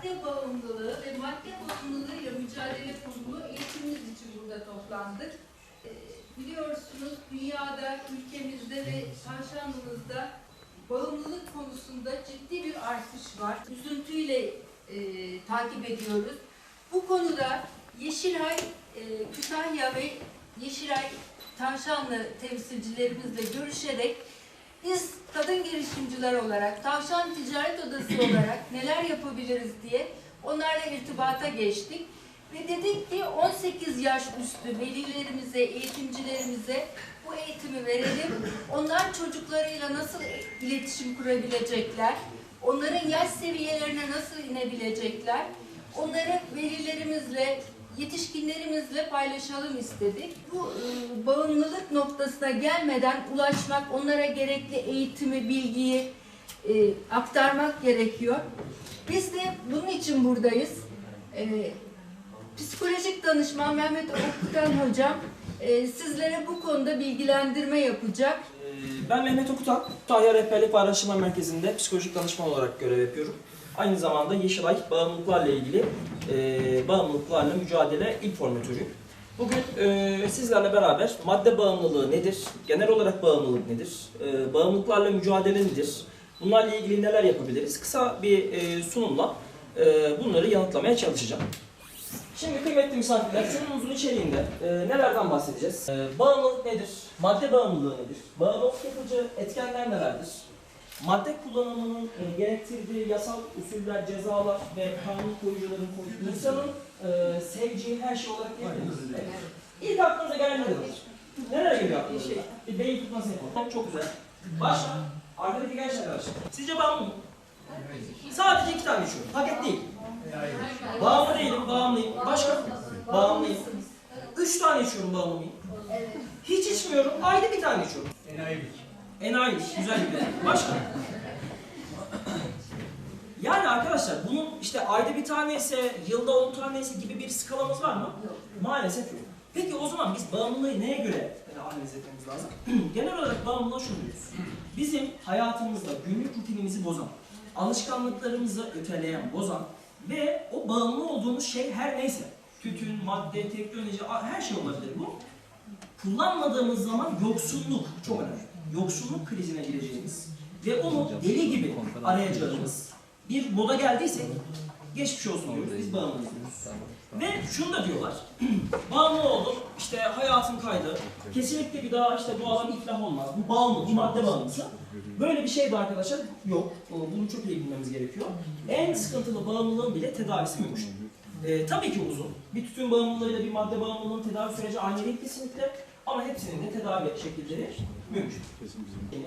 madde bağımlılığı ve madde bağımlılığıyla mücadele kurulu eğitimimiz için burada toplandık. Ee, Biliyorsunuz dünyada, ülkemizde ve Tavşanlımızda bağımlılık konusunda ciddi bir artış var. Üzüntüyle e, takip ediyoruz. Bu konuda Yeşilay, e, Kütahya ve Yeşilay Tavşanlı temsilcilerimizle görüşerek biz kadın girişimciler olarak, Tavşan Ticaret Odası olarak neler yapabiliriz diye onlarla irtibata geçtik. Ve dedik ki 18 yaş üstü velilerimize, eğitimcilerimize bu eğitimi verelim. Onlar çocuklarıyla nasıl iletişim kurabilecekler, onların yaş seviyelerine nasıl inebilecekler, onları velilerimizle, yetişkinlerimizle paylaşalım istedik. Bu e, bağımlılık noktasına gelmeden ulaşmak, onlara gerekli eğitimi, bilgiyi e, aktarmak gerekiyor. Biz de bunun için buradayız. E, psikolojik danışman Mehmet Okutan hocam e, sizlere bu konuda bilgilendirme yapacak. Ee, Ben Mehmet Okutan, Kütahya Rehberlik ve Araştırma Merkezi'nde psikolojik danışman olarak görev yapıyorum. Aynı zamanda Yeşilay bağımlılıklarla ilgili e, bağımlılıklarla mücadele il formatörüyüm. Bugün e, sizlerle beraber madde bağımlılığı nedir, genel olarak bağımlılık nedir, e, bağımlılıklarla mücadele nedir, bunlarla ilgili neler yapabiliriz, kısa bir e, sunumla e, bunları yanıtlamaya çalışacağım. Şimdi kıymetli misafirler, sunumumuzun içeriğinde e, nelerden bahsedeceğiz? E, bağımlılık nedir? Madde bağımlılığı nedir? Bağımlılık yapıcı etkenler nelerdir? Madde kullanımının e, gerektirdiği yasal usuller, cezalar ve kanun koyucuların koyduğu insanın e, seveceği her şey olarak diyebiliriz. Evet. İlk aklınıza gelen nedir? Nereye geliyor aklınıza? Bir beyin tutması yapalım. Çok güzel. Başla. Arkadaki genç arkadaşlar. Sizce bağımlı mı? Sadece iki tane içiyorum. Paket değil. Bağımlı değilim, bağımlıyım. Başka? Bağımlıyım. Üç tane içiyorum bağımlıyım. Hiç içmiyorum, ayda bir tane içiyorum. Enayilik. Enayilik, güzel bir Başka? Yani arkadaşlar bunun işte ayda bir tane ise, yılda on tane ise gibi bir skalamız var mı? Maalesef yok. Peki o zaman biz bağımlılığı neye göre e, analiz etmemiz lazım? Genel olarak bağımlılığa şunu diyoruz. Bizim hayatımızda günlük rutinimizi bozan, alışkanlıklarımızı öteleyen, bozan ve o bağımlı olduğumuz şey her neyse, tütün, madde, teknoloji, her şey olabilir bu. Kullanmadığımız zaman yoksunluk çok önemli. Yoksunluk krizine gireceğimiz ve onu deli gibi arayacağımız bir moda geldiysek geçmiş olsun diyoruz, biz bağımlıyız diyoruz. Ve şunu da diyorlar, bağımlı oldum, işte hayatım kaydı, kesinlikle bir daha işte bu adam iflah olmaz, bu bağımlı, bu madde bağımlısı. Böyle bir şey de arkadaşlar yok, bunu çok iyi bilmemiz gerekiyor. En sıkıntılı bağımlılığın bile tedavisi mümkün. Ee, tabii ki uzun. Bir tütün bağımlılığıyla bir madde bağımlılığının tedavi süreci aynı değil kesinlikle ama hepsinin de tedavi şekilleri mümkün. Yani